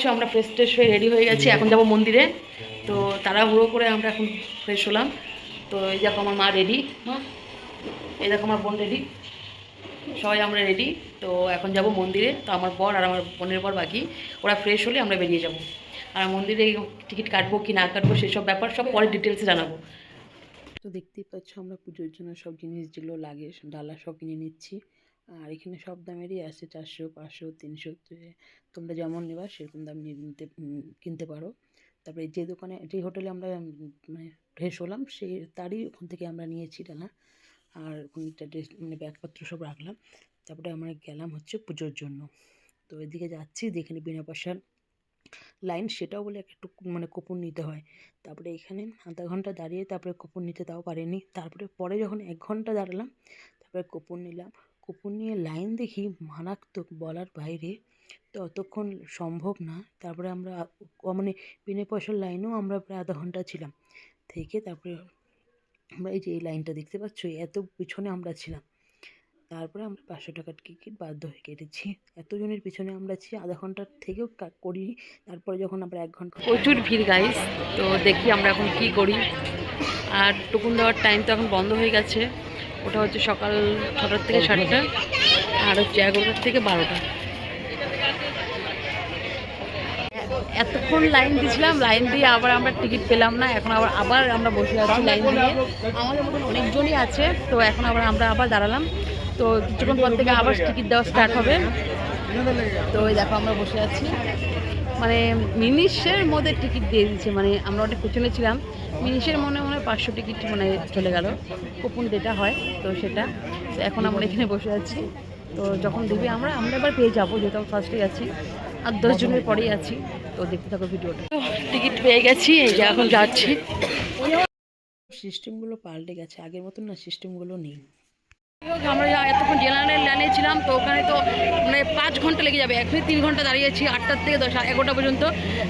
পাচ্ছ আমরা ফ্রেশ ট্রেশ হয়ে রেডি হয়ে গেছি, এখন যাব মন্দিরে। তো তাড়াহুড়ো করে আমরা এখন ফ্রেশ হলাম। তো এই দেখো আমার মা রেডি হ্যাঁ এই দেখো আমার বোন রেডি সবাই আমরা রেডি তো এখন যাব মন্দিরে। তো আমার বর আর আমার বোনের বর বাকি। ওরা ফ্রেশ হলে আমরা বেরিয়ে যাব। আর মন্দিরে টিকিট কাটবো কি না কাটবো সেসব ব্যাপার সব পরে ডিটেলসে জানাব। তো দেখতেই পাচ্ছ আমরা পুজোর জন্য সব জিনিস যেগুলো লাগে ডালা সব কিনে নিচ্ছি। আর এখানে সব দামেরই আছে চারশো, পাঁচশো, তিনশো তোমরা যেমন নেবা সেরকম দাম নিয়ে নিতে কিনতে পারো। তারপরে যে দোকানে, যে হোটেলে আমরা মানে ফ্রেশ হলাম সে, তারই ওখান থেকে আমরা নিয়েছি ডালা। আর ওখানটা ড্রেস মানে ব্যাগপত্র সব রাখলাম। তারপরে আমরা গেলাম হচ্ছে পুজোর জন্য। তো এদিকে যাচ্ছি যেখানে বিনা পয়সার লাইন, সেটাও বলে একটু মানে কুপন নিতে হয়। তারপরে এখানে আধা ঘণ্টা দাঁড়িয়ে, তারপরে কুপন নিতে তাও পারিনি। তারপরে পরে যখন এক ঘণ্টা দাঁড়ালাম, তারপরে কুপন নিলাম। কুপন নিয়ে লাইন দেখি, মারাত্মক বলার বাইরে। তো অতক্ষণ সম্ভব না। তারপরে আমরা মানে বিনা পয়সার লাইনেও আমরা প্রায় আধা ঘণ্টা ছিলাম। থেকে তারপরে আমরা এই যে এই লাইনটা দেখতে পাচ্ছ, এত পিছনে আমরা ছিলাম। তারপরে আমরা পাঁচশো টাকার টিকিট বাধ্য হয়ে কেটেছি। এতজনের পিছনে আমরা ছি আধা ঘণ্টার থেকেও কা- করিনি। তারপরে যখন আমরা এক ঘণ্টা প্রচুর ভিড় গাইস তো দেখি আমরা এখন কি করি। আর টুকুন দেওয়ার টাইম তো এখন বন্ধ হয়ে গেছে। ওটা হচ্ছে সকাল ছটার থেকে সাতটা আর হচ্ছে এগারোটার থেকে বারোটা। এতক্ষণ লাইন দিয়েছিলাম, লাইন দিয়ে আবার আমরা টিকিট পেলাম না, এখন আবার আবার আমরা বসে আছি লাইন দিয়ে। আমাদের মতন অনেকজনই আছে, তো এখন আবার আমরা আবার দাঁড়ালাম। তো কিছুক্ষণ পর থেকে আবার টিকিট দেওয়া স্টার্ট হবে। তো ওই দেখো আমরা বসে আছি। মানে মিনিশের মধ্যে টিকিট দিয়ে দিচ্ছে মানে আমরা অনেক পেছনে ছিলাম। মিনিশের মনে মনে হয় পাঁচশো টিকিট মানে চলে গেল। কুপন যেটা হয় তো সেটা। তো এখন আমরা এখানে বসে আছি। তো যখন দেবে আমরা আমরা এবার পেয়ে যাব যেহেতু আমরা ফার্স্টে আছি। আর দশ জনের পরেই আছি। তো দেখতে থাকো ভিডিওটা। টিকিট পেয়ে গেছি এই যে এখন যাচ্ছি। সিস্টেমগুলো পাল্টে গেছে আগের মতন না সিস্টেমগুলো নেই। আমরা এতক্ষণ জেনারেল লাইনে ছিলাম তো ওখানে তো মানে পাঁচ ঘণ্টা লেগে যাবে। এখনই তিন ঘণ্টা দাঁড়িয়েছি আটটার থেকে দশ এগারোটা পর্যন্ত।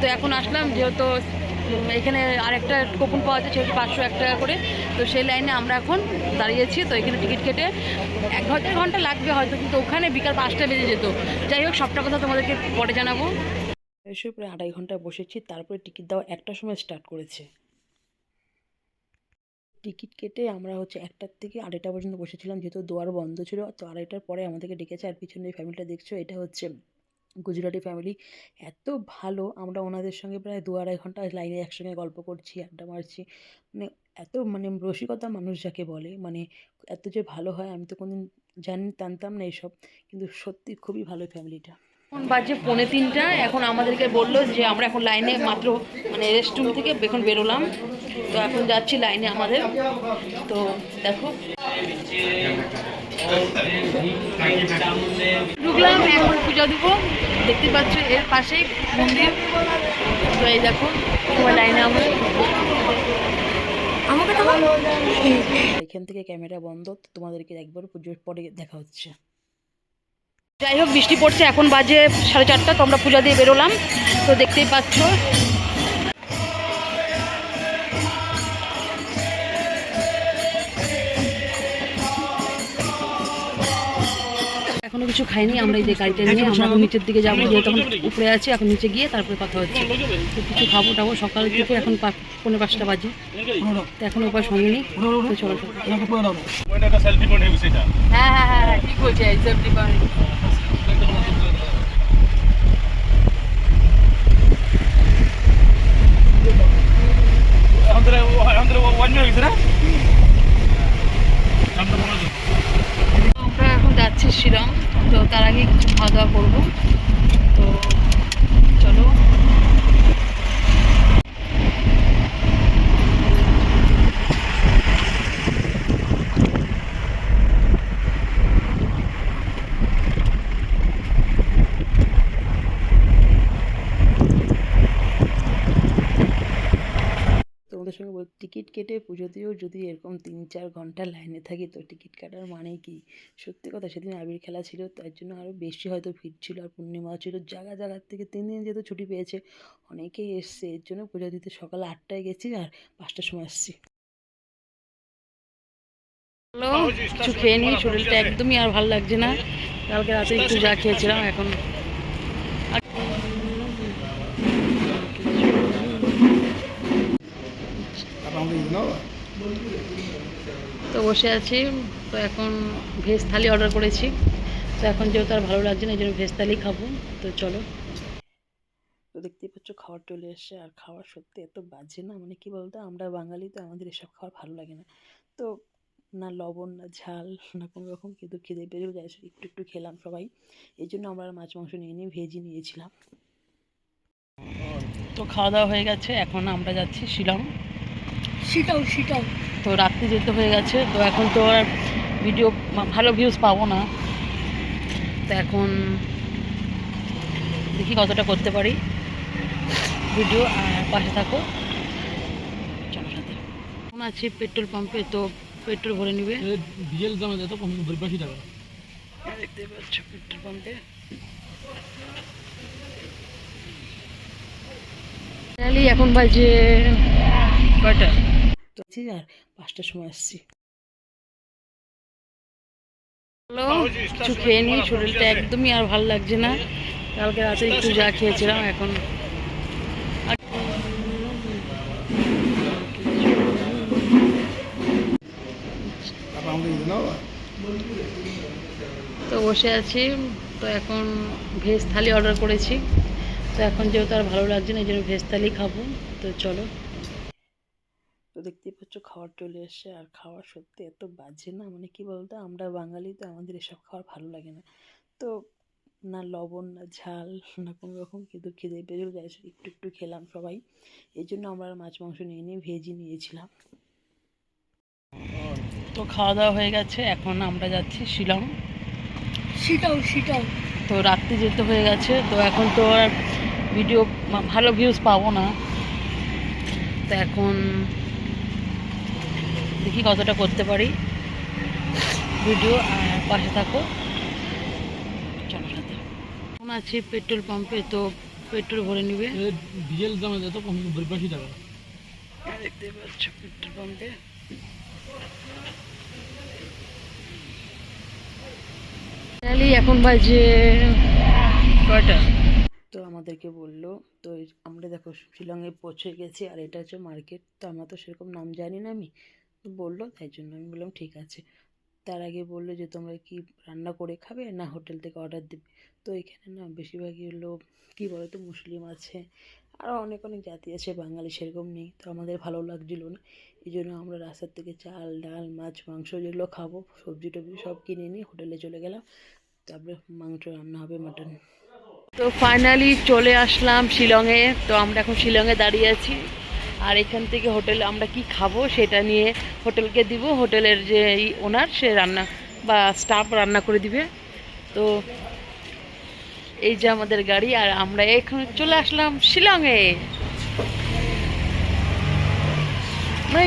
তো এখন আসলাম যেহেতু এখানে আরেকটা কুপন পাওয়া যাচ্ছে, সেটা পাঁচশো, এক টাকা করে। তো সেই লাইনে আমরা এখন দাঁড়িয়েছি, তো এখানে টিকিট কেটে এক ঘণ্টা ঘণ্টা লাগবে হয়তো, কিন্তু ওখানে বিকাল পাঁচটা বেজে যেত। যাই হোক, সবটা কথা তোমাদেরকে পরে জানাব। এসে প্রায় আড়াই ঘণ্টা বসেছি, তারপরে টিকিট দেওয়া একটার সময় স্টার্ট করেছে। টিকিট কেটে আমরা হচ্ছে একটার থেকে আড়াইটা পর্যন্ত বসেছিলাম, যেহেতু দোয়ার বন্ধ ছিল, তো আড়াইটার পরে আমাদেরকে ডেকেছে, আর পিছনে ফ্যামিলিটা দেখছ, এটা হচ্ছে গুজরাটি ফ্যামিলি এত ভালো। আমরা ওনাদের সঙ্গে প্রায় দু আড়াই ঘণ্টা লাইনে একসঙ্গে গল্প করছি, আড্ডা মারছি। মানে এত মানে রসিকতা মানুষ যাকে বলে মানে এত যে ভালো হয় আমি তো কোনোদিন জানি, জানতাম না এইসব কিন্তু সত্যি খুবই ভালো ফ্যামিলিটা এখন বাজে পৌনে তিনটা, এখন আমাদেরকে বলল যে আমরা এখন লাইনে মাত্র মানে রেস্টরুম থেকে এখন বেরোলাম। তো এখন যাচ্ছি লাইনে আমাদের। তো দেখো। ঢুকলাম, এখন পূজা দিব। দেখতে পাচ্ছ এর পাশেই মন্দির। তো এই দেখো সবাই লাইনে আমরা। এখান থেকে ক্যামেরা বন্ধ তোমাদেরকে একবার পুজোর পরে দেখা হচ্ছে। যাই হোক, বৃষ্টি পড়ছে, এখন বাজে সাড়ে চারটা, তো আমরা পূজা দিয়ে বেরোলাম। তো দেখতেই পাচ্ছ কিছু খাইনি আমরা এই যে গাড়িটা নিয়ে আমরা নিচের দিকে যাব যে তখন উপরে আছি এখন নিচে গিয়ে তারপরে কথা হচ্ছে তো কিছু খাব টাবো সকাল থেকে এখন পনেরো পৌনে পাঁচটা বাজে তো এখন উপায় সঙ্গে নিই চলো হয়ে হ্যাঁ হ্যাঁ হ্যাঁ হ্যাঁ ঠিক বলছে এই সেফটি এখন ধরে এখন ধরে ওয়ান হয়ে গেছে না নামটা মনে হচ্ছে আমরা এখন যাচ্ছি শিলং তো তার আগে কিছু খাওয়া দাওয়া করব তো চলো তোমাদের সঙ্গে বল টিকিট কেটে পুজো দিয়েও যদি এরকম তিন চার ঘণ্টা লাইনে থাকি তো টিকিট কাটার মানে কি? সত্যি কথা সেদিন আবির খেলা ছিল তার জন্য আরও বেশি হয়তো ভিড় ছিল আর পূর্ণিমা ছিল। জায়গা জায়গার থেকে তিন দিন যেহেতু ছুটি পেয়েছে অনেকেই এসছে এর জন্য পুজো দিতে সকাল আটটায় গেছি আর পাঁচটার সময় আসছি। হ্যালো কিছু খেয়ে নিই শরীরটা একদমই আর ভালো লাগছে না। কালকে রাতে একটু যা খেয়েছিলাম এখন তো বসে আছি। তো এখন ভেজ থালি অর্ডার করেছি। তো এখন যেহেতু আর ভালো লাগছে না এই জন্য ভেজ থালি খাব। তো চলো। তো দেখতেই পাচ্ছ খাবার চলে এসছে। আর খাবার সত্যি এত বাজে না মানে কি বলতো? আমরা বাঙালি তো আমাদের এসব খাবার ভালো লাগে না। তো না লবণ না ঝাল না কোনো রকম কিন্তু খেতে পেরেও যায় একটু একটু খেলাম সবাই। এই জন্য আমরা মাছ মাংস নিয়ে নিয়ে ভেজই নিয়েছিলাম। তো খাওয়া দাওয়া হয়ে গেছে। এখন আমরা যাচ্ছি শিলং। সেটাও সেটাও তো রাত্রি যেতে হয়ে গেছে তো এখন তো আর ভিডিও ভালো ভিউজ পাবো না। তো এখন দেখি কতটা করতে পারি ভিডিও আর পাশে থাকো। চলো সাথে। এখন আছি পেট্রোল পাম্পে তো পেট্রোল ভরে নিবে। ডিজেল দাম এত কম টাকা। দেখতে পাচ্ছ পেট্রোল পাম্পে এখন বাজে আছি আর পাঁচটার সময় আসছি। হ্যালো কিছু খেয়ে নিই শরীরটা একদমই আর ভালো লাগছে না। কালকে রাতে একটু যা খেয়েছিলাম এখন তো বসে আছি তো এখন ভেজ থালি অর্ডার করেছি। তো এখন যেহেতু আর ভালো লাগছে না এই জন্য ভেজ থালি খাব। তো চলো। তো দেখতেই পাচ্ছ খাবার চলে এসছে। আর খাবার সত্যি এত বাজে না মানে কি বলতো? আমরা বাঙালি তো আমাদের এসব খাবার ভালো লাগে না। তো না লবণ না ঝাল না কোনো রকম কিন্তু খিদে পেরেও যায়। একটু একটু খেলাম সবাই। এই জন্য আমরা মাছ মাংস নিয়ে নিয়ে ভেজই নিয়েছিলাম। তো খাওয়া দাওয়া হয়ে গেছে। এখন আমরা যাচ্ছি শিলং। সেটাও সেটাও তো রাত্রি যেতে হয়ে গেছে। তো এখন তো আর ভিডিও ভালো ভিউজ পাবো না। তো এখন দেখি কতটা করতে পারি। ভিডিও আর পাশে থাকো। চলো সাথে। এখন আছি পেট্রোল পাম্পে তো পেট্রোল ভরে নিবে। ডিজেল দাম কম বেশি টাকা দেখতে পাচ্ছ পেট্রোল পাম্পে। এখন বাজে কয়টা তো আমাদেরকে বলল তো আমরা দেখো শিলংয়ে পৌঁছে গেছি আর এটা হচ্ছে মার্কেট। তো আমরা তো সেরকম নাম জানি না আমি। বলল, তাই জন্য আমি বললাম, ঠিক আছে। তার আগে বলল যে, তোমরা কি রান্না করে খাবে না হোটেল থেকে অর্ডার দেবে? তো এখানে না বেশিরভাগই হলো, কী বলো তো মুসলিম আছে আরও অনেক অনেক জাতি আছে, বাঙালি সেরকম নেই, তো আমাদের ভালো লাগছিল না। এই জন্য আমরা রাস্তার থেকে চাল, ডাল, মাছ, মাংস যেগুলো খাব, সবজি টবজি সব কিনে নিয়ে হোটেলে চলে গেলাম। তারপরে মাংস রান্না হবে, মাটন। তো ফাইনালি চলে আসলাম শিলংয়ে, তো আমরা এখন শিলংয়ে দাঁড়িয়ে আছি। আর এখান থেকে হোটেল আমরা কি খাব সেটা নিয়ে হোটেলকে দিব। হোটেলের যে ওনার, সে রান্না বা স্টাফ রান্না করে দিবে। তো এই যে আমাদের গাড়ি আর আমরা এখানে চলে আসলাম শিলংয়ে। মানে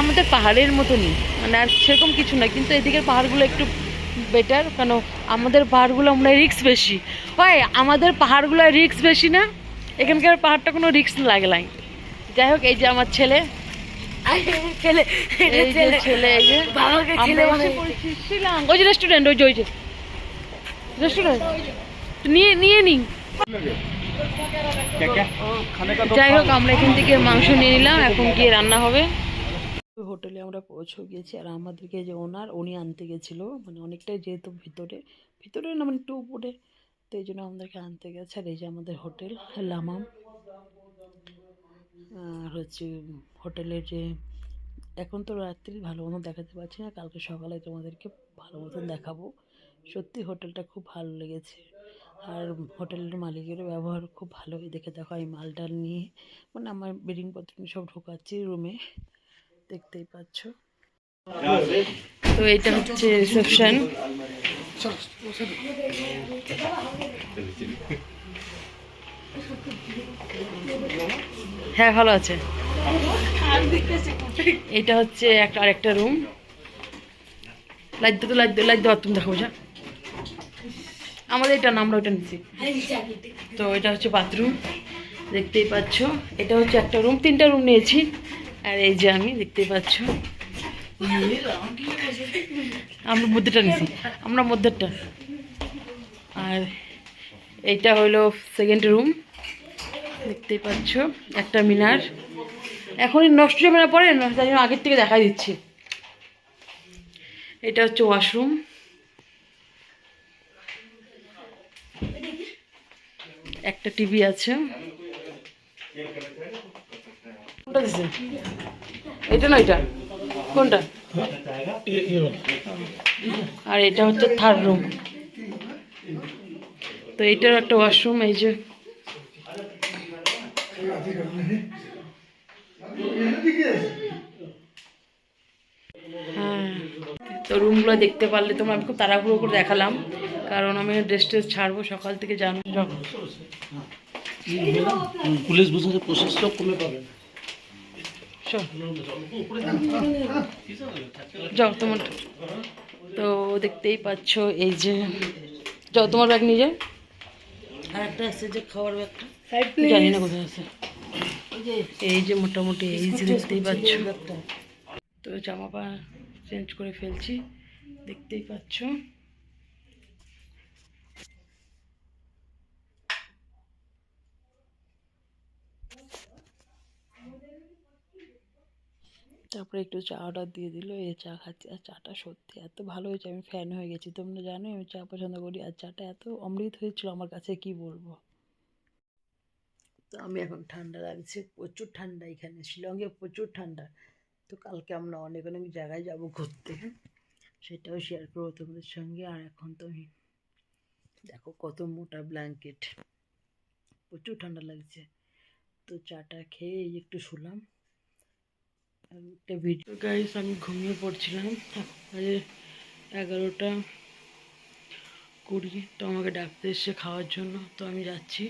আমাদের পাহাড়ের মতনই মানে আর সেরকম কিছু না, কিন্তু এদিকের পাহাড়গুলো একটু বেটার কেন আমাদের পাহাড়গুলো আমরা রিক্স বেশি। ওই, আমাদের পাহাড়গুলো রিক্স বেশি না, এখানকার পাহাড়টা কোনো রিক্স লাগে নাই। যাই হোক এই যে আমার ছেলে। ছেলে ওই যে রেস্টুরেন্ট ওই যে ওই যে। রেস্টুরেন্ট নিয়ে নিয়ে নিই যাই হোক আমরা এখান থেকে মাংস নিয়ে নিলাম এখন গিয়ে রান্না হবে। হোটেলে আমরা পৌঁছে গিয়েছি আর আমাদেরকে যে ওনার উনি আনতে গেছিল মানে অনেকটাই যেহেতু ভিতরে। ভিতরে না মানে একটু উপরে। তো এই জন্য আমাদেরকে আনতে গেছে আর এই যে আমাদের হোটেল লামাম। আর হচ্ছে হোটেলের যে এখন তো রাত্রি ভালো মতন দেখাতে পারছি না। কালকে সকালে তোমাদেরকে ভালো মতন দেখাবো। সত্যি হোটেলটা খুব ভালো লেগেছে। আর হোটেলের মালিকেরও ব্যবহার খুব ভালো। এই দেখে দেখো আমি মালটাল নিয়ে মানে আমার বেডিংপত্র সব ঢোকাচ্ছি রুমে দেখতেই পাচ্ছ। তো এটা হচ্ছে রিসেপশন হ্যাঁ ভালো আছে। এটা হচ্ছে একটা আরেকটা রুম লাইট তো, লাইট লাইট দেওয়ার তুমি দেখো যা। আমাদের এটা না আমরা ওটা নিচ্ছি তো এটা হচ্ছে বাথরুম দেখতেই পাচ্ছ, এটা হচ্ছে একটা রুম তিনটা রুম নিয়েছি। আর এই যে আমি, দেখতেই পাচ্ছ। আমরা মধ্যেটা নিয়েছি আমরা মধ্যেরটা। আর এইটা হলো সেকেন্ড রুম দেখতেই পাচ্ছ একটা মিনার। এখনই নষ্ট না পরে তাই জন্য আগের থেকে দেখা দিচ্ছি। এটা হচ্ছে ওয়াশরুম একটা টিভি আছে। কোনটা দিছে? এটা না এটা? কোনটা? আর এটা হচ্ছে থার্ড রুম তো এটার একটা ওয়াশরুম এই যে। হ্যাঁ তো রুমগুলো দেখতে পারলে তোমরা আমি খুব তাড়াহুড়ো করে দেখালাম কারণ আমি ড্রেস ট্রেস ছাড়বো সকাল থেকে জানো। পুলিশ বুঝাতে প্রশাসক কমে পাবে। যাও তোমার। তো দেখতেই পাচ্ছ এই যে যাও তোমার ব্যাগ নিয়ে যাও আর একটা আছে যে খাওয়ার ব্যাগটা। জানি না কোথায় আছে। এই যে মোটামুটি এই যে দেখতেই পাচ্ছ। তো জামা পা চেঞ্জ করে ফেলছি। দেখতেই পাচ্ছ। তারপরে একটু চা অর্ডার দিয়ে দিল, এই চা খাচ্ছি। আর চাটা সত্যি এত ভালো হয়েছে, আমি ফ্যান হয়ে গেছি। তোমরা জানো আমি চা পছন্দ করি, আর চাটা এত অমৃত হয়েছিল আমার কাছে, কি বলব? তো আমি এখন ঠান্ডা লাগছে, প্রচুর ঠান্ডা এখানে, শিলংয়ে প্রচুর ঠান্ডা। তো কালকে আমরা অনেক অনেক জায়গায় যাব ঘুরতে। সেটাও শেয়ার করব তোমাদের সঙ্গে। আর এখন তো দেখো কত মোটা ব্ল্যাঙ্কেট প্রচুর ঠান্ডা লাগছে। তো চাটা খেয়ে একটু শুলাম। একটা ভিডিও গাইস আমি ঘুমিয়ে পড়ছিলাম। বাজে এগারোটা কুড়ি, তো আমাকে ডাকতে এসছে খাওয়ার জন্য। তো আমি যাচ্ছি।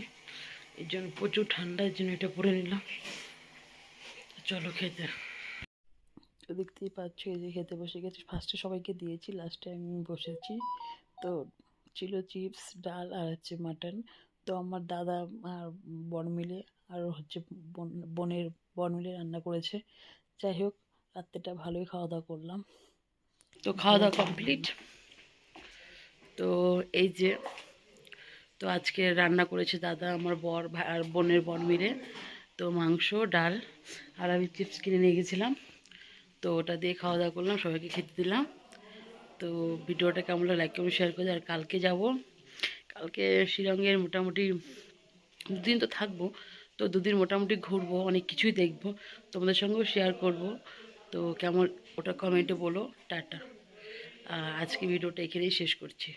এর জন্য প্রচুর ঠান্ডার জন্য এটা পরে নিলাম। চলো খেতে। দেখতেই পাচ্ছ, এই যে খেতে বসে গেছি। ফার্স্টে সবাইকে দিয়েছি লাস্টে আমি বসেছি। তো ছিল চিপস ডাল আর হচ্ছে মাটন তো আমার দাদা আর বন মিলে, আর হচ্ছে বোন, বোনের, বন মিলে রান্না করেছে। যাই হোক, রাত্রেটা ভালোই খাওয়া দাওয়া করলাম। তো খাওয়া দাওয়া কমপ্লিট তো এই যে, তো আজকে রান্না করেছে দাদা, আমার বর আর বোনের বর মিলে। তো মাংস, ডাল, আর আমি চিপস কিনে নিয়ে গেছিলাম। তো ওটা দিয়ে খাওয়া দাওয়া করলাম, সবাইকে খেতে দিলাম। তো ভিডিওটা কেমন লাইক কেমন শেয়ার করে। আর কালকে যাব। কালকে শিলংয়ের মোটামুটি দুদিন তো থাকব। তো দুদিন মোটামুটি ঘুরবো, অনেক কিছুই দেখব। তোমাদের সঙ্গেও শেয়ার করব। তো কেমন ওটা কমেন্টে বলো। টাটা। আজকে ভিডিওটা এখানেই শেষ করছি।